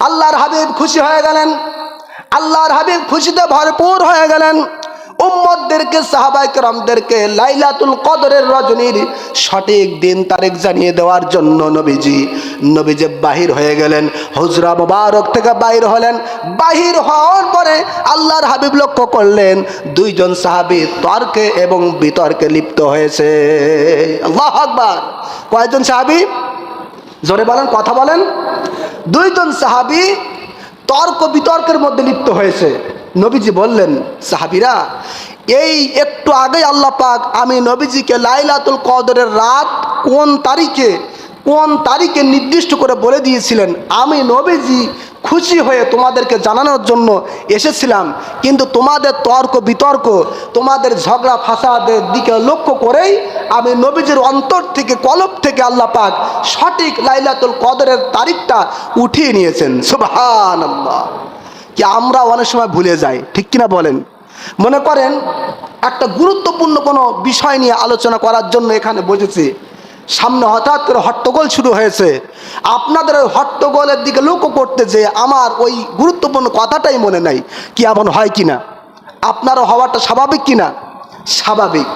আল্লাহর হাবিব খুশি হয়ে গেলেন। আল্লাহর হাবিব খুশিতে ভরপুর হয়ে গেলেন। উম্মদদেরকে সাহাবাই কেরামদেরকে লাইলাতুল কদরের রজনীর সঠিক দিন তারিখ জানিয়ে দেওয়ার জন্য নবীজি নবীজি বাহির হয়ে গেলেন। হুজরা মোবারক থেকে বাহির হলেন। বাহির হওয়ার পরে আল্লাহর হাবিব লক্ষ্য করলেন, দুইজন সাহাবী তর্কে এবং বিতর্কে লিপ্ত হয়েছে। আল্লাহ আকবার। কয়জন সাহাবী? জোরে বলেন, কথা বলেন। দুইজন সাহাবি তর্ক বিতর্কের মধ্যে লিপ্ত হয়েছে। নবীজি বললেন, সাহাবিরা, এই একটু আগে আল্লাহ পাক আমি নবীজিকে লাইলাতুল কদরের রাত কোন তারিখে কোন তারিখে নির্দিষ্ট করে বলে দিয়েছিলেন? আমি নবীজি খুশি হয়ে তোমাদেরকে জানানোর জন্য এসেছিলাম। কিন্তু তোমাদের তর্ক বিতর্ক, তোমাদের ঝগড়া ফাসাদের দিকে লক্ষ্য করেই আমি নবীজির অন্তর থেকে, কলব থেকে আল্লাহ পাক সঠিক লাইলাতুল কদরের তারিখটা উঠিয়ে নিয়েছেন। সুবহান কি আমরা অনেক সময় ভুলে যাই, ঠিক কিনা বলেন? মনে করেন, একটা গুরুত্বপূর্ণ কোনো বিষয় নিয়ে আলোচনা করার জন্য এখানে বসেছি। সামনে হঠাৎ করে হট্টগোল শুরু হয়েছে। আপনাদের ওই হট্টগোলের দিকে লক্ষ্য করতে যে আমার ওই গুরুত্বপূর্ণ কথাটাই মনে নাই, কি এমন হয় কি না আপনারও হওয়াটা স্বাভাবিক কি না স্বাভাবিক।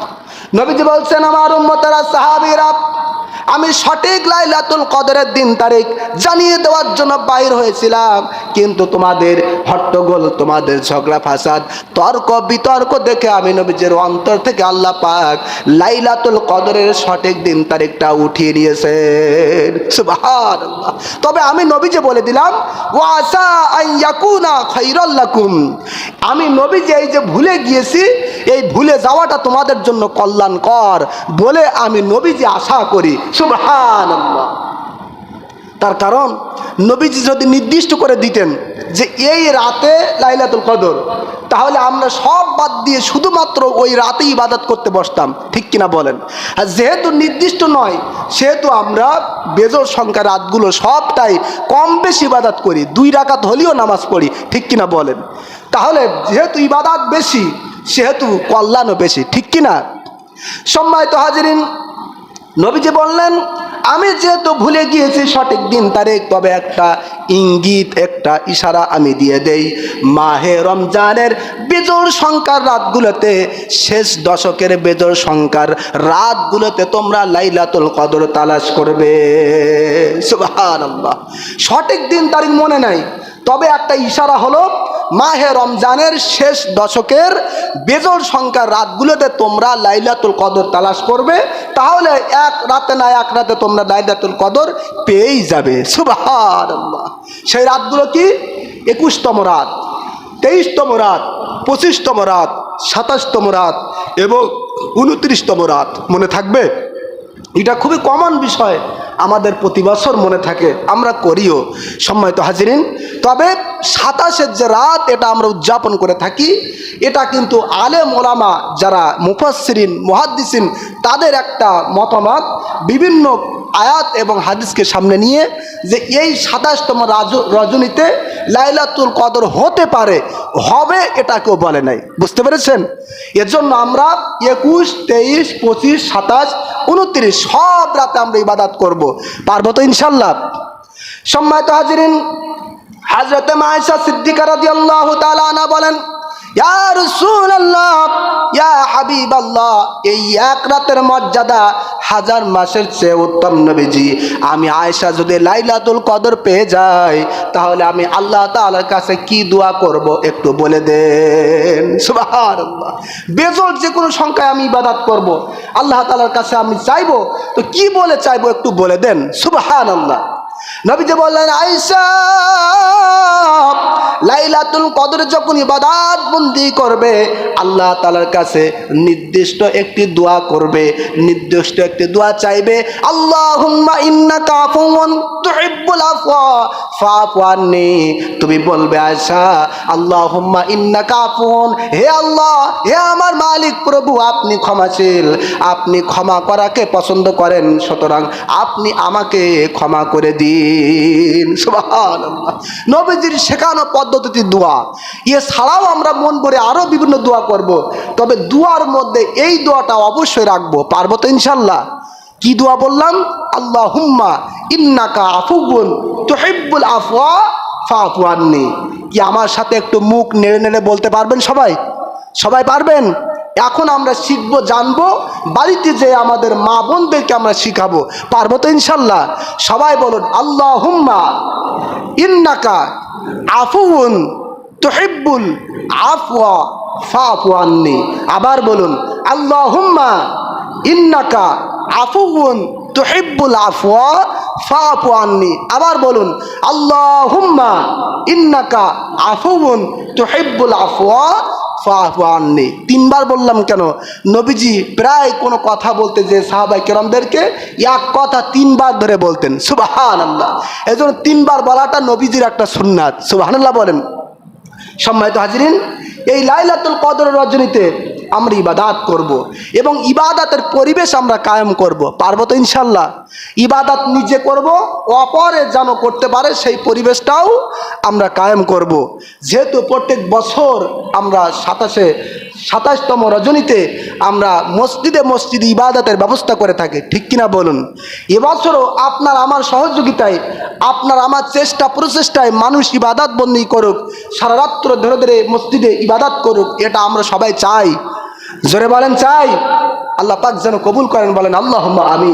নবীজি বলছেন, আমার উম্মতারা সাহাবিরা আমি সঠিক লাইলাতুল কদরের দিন তারিখ জানিয়ে দেওয়ার জন্য বাইর হয়েছিলাম। কিন্তু তোমাদের হট্টগোল, তোমাদের ঝগড়া ফাসাদ, তর্ক বিতর্ক দেখে আমি নবীজের অন্তর থেকে আল্লাহ পাক লাইলাতুল কদরের সঠিক দিন তারিখটা উঠিয়ে সুবহানাল্লাহ। তবে আমি নবীজে বলে দিলাম ওয়াসা আইয়াকুনা খাইরাল্লাকুম আমি নবীজি এই যে ভুলে গিয়েছি এই ভুলে যাওয়াটা তোমাদের জন্য কল্যাণকর। বলে আমি নবীজি আশা করি। সুবহানাল্লাহ। তার কারণ, নবীজি যদি নির্দিষ্ট করে দিতেন যে এই রাতে লাইলাতুল কদর, তাহলে আমরা সব বাদ দিয়ে শুধুমাত্র ওই রাতেই ইবাদত করতে বসতাম। ঠিক কিনা বলেন? আর যেহেতু নির্দিষ্ট নয়, সেহেতু আমরা বেজোর সংখ্যা রাতগুলো সবটাই কম বেশি ইবাদত করি। দুই রাকাত হলেও নামাজ পড়ি। ঠিক কিনা বলেন? তাহলে যেহেতু ইবাদত বেশি সেহেতু কল্যাণও বেশি, ঠিক কিনা সম্মানিত হাজিরিন, নবীজি বললেন, আমি যেহেতু ভুলে গিয়েছি সঠিক দিন তারিখ, তবে একটা ইঙ্গিত, একটা ইশারা আমি দিয়ে দেই। মাহে রমজানের বেজোর সংখ্যার রাতগুলোতে, শেষ দশকের বেজোর সংখ্যার রাতগুলোতে তোমরা লাইলাতুল কদর তালাশ করবে। সঠিক দিন তারিখ মনে নাই। তবে একটা ইশারা হলো, মাহে রমজানের শেষ দশকের বেজর সংখ্যার রাতগুলোতে তোমরা লাইলাতুল কদর তালাশ করবে, তাহলে এক রাতে না এক রাতে তোমরা লাইলাতুল কদর পেয়েই যাবে। সুবহানাল্লাহ। সেই রাতগুলো কি? একুশতম রাত, তেইশতম রাত, পঁচিশতম রাত, সাতাশতম রাত এবং উনত্রিশতম রাত। মনে থাকবে? এটা খুবই কমন বিষয়। আমাদের প্রতি বছর মনে থাকে আমরা করিও। সম্মানিত হাজিরিন তবে সাতাশের যে রাত, এটা আমরা উদযাপন করে থাকি। এটা কিন্তু আলেম ওলামা যারা মুফাসসিরিন, মুহাদ্দিসিন, তাদের একটা মতামত, বিভিন্ন আয়াত এবং হাদিসকে সামনে নিয়ে যে এই সাতাশতম রাজ, রজনীতে লাইলাতুল কদর হতে পারে, হবে এটা কেউ বলে নাই। বুঝতে পেরেছেন? এর জন্য আমরা একুশ, তেইশ, পঁচিশ, সাতাশ, উনত্রিশ সব রাতে আমরা ইবাদাত করব। পারব তো ইনশাল্লাহ? সম্মানিত হাজিরিন হাজরতে মায়েশা সিদ্দিকা রাদিয়াল্লাহু তাআলা আনা বলেন, ইয়া রাসূলুল্লাহ, ইয়া হাবিবাল্লাহ, এই এক রাতের মর্যাদা হাজার মাসের চেয়ে উত্তম নবীজি। আমি আয়েশা যদি লাইলাতুল কদর পেয়ে যাই, তাহলে আমি আল্লাহ তাআলার কাছে কি দোয়া করব একটু বলে দেন। সুবহানাল্লাহ। বেজল যে কোনো সংখ্যায় আমি ইবাদত করব। আল্লাহ তাআলার কাছে আমি চাইব, তো কি বলে চাইব একটু বলে দেন। সুবহানাল্লাহ। নবীজি বললেন, আয়েশা লাইলাতুল কদর যখন ইবাদত বন্দি করবে, আল্লাহ তালার কাছে নির্দিষ্ট একটি দোয়া করবে, নির্দিষ্ট একটি দোয়া চাইবে, আল্লাহুম্মা ইন্নাকা আফুওয়ান তুহিব্বুল আফওয়া ফাফু আন্নি তুমি বলবে, আয়েশা, আল্লাহুম্মা ইন্নাকা আফুওয়ান হে আল্লাহ, হে আমার মালিক, প্রভু, আপনি ক্ষমাশীল, আপনি ক্ষমা করাকে পছন্দ করেন, সুতরাং আপনি আমাকে ক্ষমা করে দিন সুবহানাল্লাহ। নবীজির শেখানো পদ্ধতি দোয়া। ছাড়াও আমরা মন করে আরও বিভিন্ন দোয়া করব। তবে দোয়ার মধ্যে এই দোয়াটা অবশ্যই রাখব। পারব তো ইনশাল্লাহ কি দোয়া বললাম? আল্লাহ হুম্মা ইন্নাকা আফুগুন তুহিব্বুল আফওয়া ফাফু আননি। কি আমার সাথে একটু মুখ নেড়ে নেড়ে বলতে পারবেন সবাই? সবাই পারবেন? এখন আমরা শিখব, জানব, বাড়িতে যে আমাদের মা বোনদেরকে আমরা শিখাবো। পারব তো ইনশাল্লাহ সবাই বলুন আল্লাহ হুম্মা ইন্নাকা আফুন তুহিব্বুল আফওয়া ফাফু আননি। আবার বলুন আল্লাহ হুম্মা ইন্নাকা আফুন তুহিব্বুল আফওয়া ফাফু আননি। আবার বলুন আল্লাহ হুম্মা ইন্নাকা আফুন তুহিব্বুল আফওয়া ফাফু আননি। তিনবার বললাম কেন? নবীজি প্রায় কোনো কথা বলতে যে সাহাবাই কেরামদেরকে এক কথা তিনবার ধরে বলতেন সুবাহান আল্লাহ এই জন্য তিনবার বলাটা নবীজির একটা সুন্নাত। সুবাহান আল্লাহ বলেন। সম্মানিত হাজিরিন, এই লাইলাতুল কদর রজনীতে আমরা ইবাদাত করব। এবং ইবাদাতের পরিবেশ আমরা কায়েম করব। পারব তো ইনশাল্লাহ ইবাদাত নিজে করব, অপরে যেন করতে পারে সেই পরিবেশটাও আমরা কায়েম করব। যেহেতু প্রত্যেক বছর আমরা সাতাশে, সাতাশতম রজনীতে আমরা মসজিদে মসজিদে ইবাদতের ব্যবস্থা করে থাকি। ঠিক কিনা বলুন? এবছরও আপনার আমার সহযোগিতায়, আপনার আমার চেষ্টা প্রচেষ্টায় মানুষ ইবাদত বন্দি করুক সারারাত্র ধরে ধরে মসজিদে ইবাদত করুক, এটা আমরা সবাই চাই। জোরে বলেন চাই। আল্লাহ পাক যেন কবুল করেন, বলেন আল্লাহ আমি